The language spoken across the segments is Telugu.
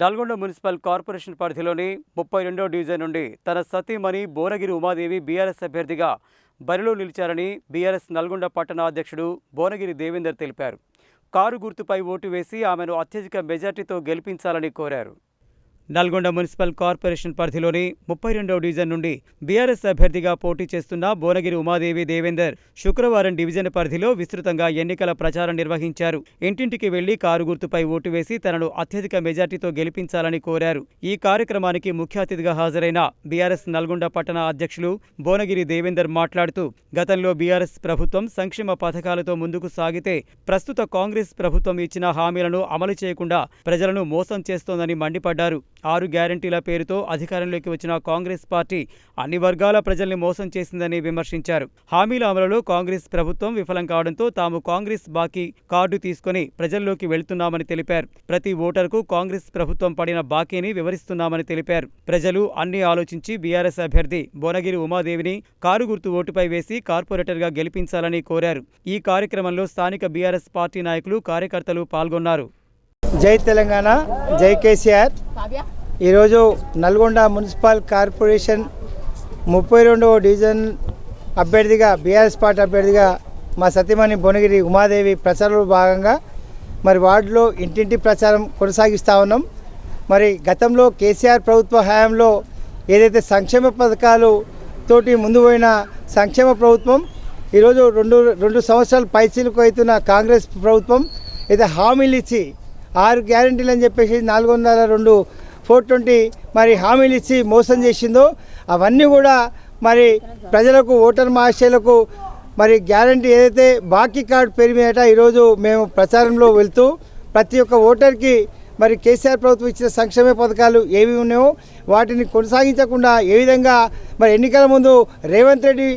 నల్గొండ మున్సిపల్ కార్పొరేషన్ పరిధిలోని ముప్పై రెండో డివిజన్ నుండి తన సతీమణి బోనగిరి ఉమాదేవి బీఆర్ఎస్ అభ్యర్థిగా బరిలో నిలిచారని బీఆర్ఎస్ నల్గొండ పట్టణ అధ్యక్షుడు బోనగిరి దేవేందర్ తెలిపారు. కారు గుర్తుపై ఓటు వేసి ఆమెను అత్యధిక మెజార్టీతో గెలిపించాలని కోరారు. నల్గొండ మున్సిపల్ కార్పొరేషన్ పరిధిలోని ముప్పై రెండవ డివిజన్ నుండి బీఆర్ఎస్ అభ్యర్థిగా పోటీ చేస్తున్న బోనగిరి ఉమాదేవి దేవేందర్ శుక్రవారం డివిజన్ పరిధిలో విస్తృతంగా ఎన్నికల ప్రచారం నిర్వహించారు. ఇంటింటికి వెళ్ళి కారు గుర్తుపై ఓటు వేసి తనను అత్యధిక మెజార్టీతో గెలిపించాలని కోరారు. ఈ కార్యక్రమానికి ముఖ్య అతిథిగా హాజరైన బీఆర్ఎస్ నల్గొండ పట్టణ అధ్యక్షులు బోనగిరి దేవేందర్ మాట్లాడుతూ గతంలో బీఆర్ఎస్ ప్రభుత్వం సంక్షేమ పథకాలతో ముందుకు సాగితే ప్రస్తుత కాంగ్రెస్ ప్రభుత్వం ఇచ్చిన హామీలను అమలు చేయకుండా ప్రజలను మోసం చేస్తోందని మండిపడ్డారు. ఆరు గ్యారంటీల పేరుతో అధికారంలోకి వచ్చిన కాంగ్రెస్ పార్టీ అన్ని వర్గాల ప్రజల్ని మోసం చేసిందని విమర్శించారు. హామీల అమలులో కాంగ్రెస్ ప్రభుత్వం విఫలం కావడంతో తాము కాంగ్రెస్ బాకీ కార్డు తీసుకుని ప్రజల్లోకి వెళ్తున్నామని తెలిపారు. ప్రతి ఓటరుకు కాంగ్రెస్ ప్రభుత్వం పడిన బాకీని వివరిస్తున్నామని తెలిపారు. ప్రజలు అన్ని ఆలోచించి బీఆర్ఎస్ అభ్యర్థి బోనగిరి ఉమాదేవిని కారు గుర్తు ఓటుపై వేసి కార్పొరేటర్గా గెలిపించాలని కోరారు. ఈ కార్యక్రమంలో స్థానిక బీఆర్ఎస్ పార్టీ నాయకులు కార్యకర్తలు పాల్గొన్నారు. జై తెలంగాణ జై కేసీఆర్. ఈరోజు నల్గొండ మున్సిపల్ కార్పొరేషన్ ముప్పై రెండవ డివిజన్ అభ్యర్థిగా బీఆర్ఎస్ పార్టీ అభ్యర్థిగా మా సతీమణి భువనగిరి ఉమాదేవి ప్రచారంలో భాగంగా మరి వార్డులో ఇంటింటి ప్రచారం కొనసాగిస్తూ ఉన్నాం. మరి గతంలో కేసీఆర్ ప్రభుత్వ హయాంలో ఏదైతే సంక్షేమ పథకాలు తోటి ముందు పోయిన సంక్షేమ ప్రభుత్వం ఈరోజు రెండు రెండు సంవత్సరాలు పైచీలకు అవుతున్న కాంగ్రెస్ ప్రభుత్వం అయితే హామీలు ఇచ్చి ఆరు గ్యారంటీలు అని చెప్పేసి నాలుగు వందల రెండు ఫోర్ ట్వంటీ మరి హామీలు ఇచ్చి మోసం చేసిందో అవన్నీ కూడా మరి ప్రజలకు ఓటర్ మహాశయులకు మరి గ్యారంటీ ఏదైతే బాకీ కార్డు పేరు ఈరోజు మేము ప్రచారంలో వెళ్తూ ప్రతి ఒక్క ఓటర్కి మరి కేసీఆర్ ప్రభుత్వం ఇచ్చిన సంక్షేమ పథకాలు ఏవి ఉన్నాయో వాటిని కొనసాగించకుండా ఏ విధంగా మరి ఎన్నికల ముందు రేవంత్ రెడ్డి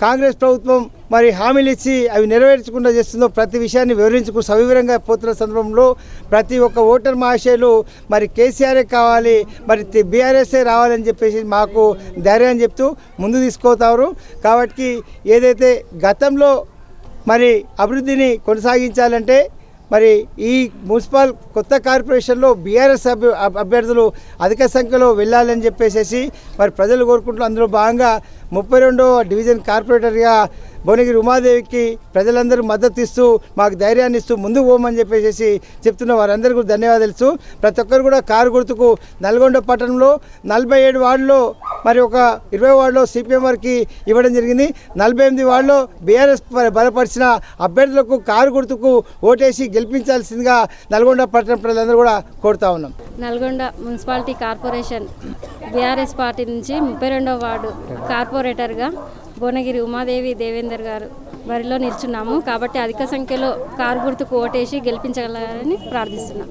కాంగ్రెస్ ప్రభుత్వం మరి హామీలు ఇచ్చి అవి నెరవేర్చకుండా చేస్తుందో ప్రతి విషయాన్ని వివరించుకు సవివరంగా పోతున్న సందర్భంలో ప్రతి ఒక్క ఓటర్ మహాశయులు మరి కేసీఆర్ఏ కావాలి మరి బీఆర్ఎస్ఏ రావాలని చెప్పేసి మాకు ధైర్యం చెప్తూ ముందు తీసుకోతారు కాబట్టి ఏదైతే గతంలో మరి అభివృద్ధిని కొనసాగించాలంటే మరి ఈ మున్సిపల్ కొత్త కార్పొరేషన్లో బీఆర్ఎస్ అభ్య అభ్యర్థులు అధిక సంఖ్యలో వెళ్ళాలని చెప్పేసి మరి ప్రజలు కోరుకుంటున్న అందులో భాగంగా ముప్పై రెండో డివిజన్ కార్పొరేటర్గా భువనగిరి ఉమాదేవికి ప్రజలందరూ మద్దతు ఇస్తూ మాకు ధైర్యాన్ని ఇస్తూ ముందుకు పోమని చెప్పేసి చెప్తున్న వారందరికీ కూడా ధన్యవాదాలు ప్రతి ఒక్కరు కూడా కారు గుర్తుకు నల్గొండ పట్టణంలో నలభై ఏడు వార్డులో మరి ఒక ఇరవై వార్డులో సిపిఎం వారికి ఇవ్వడం జరిగింది. నలభై ఎనిమిది వార్డులో బీఆర్ఎస్ బలపరిచిన అభ్యర్థులకు కారు గుర్తుకు ఓటేసి గెలిపించాల్సిందిగా నల్గొండ పట్టణ ప్రజలందరూ కూడా కోరుతా ఉన్నాం. Nalgonda municipality corporation BRS party నుంచి ముప్పై రెండవ వార్డు కార్పొరేటర్గా భువనగిరి ఉమాదేవి దేవేందర్ గారు బరిలో నిల్చున్నాము. కాబట్టి అధిక సంఖ్యలో కారు గుర్తుకు ఓటేసి గెలిపించగలరని ప్రార్థిస్తున్నాం.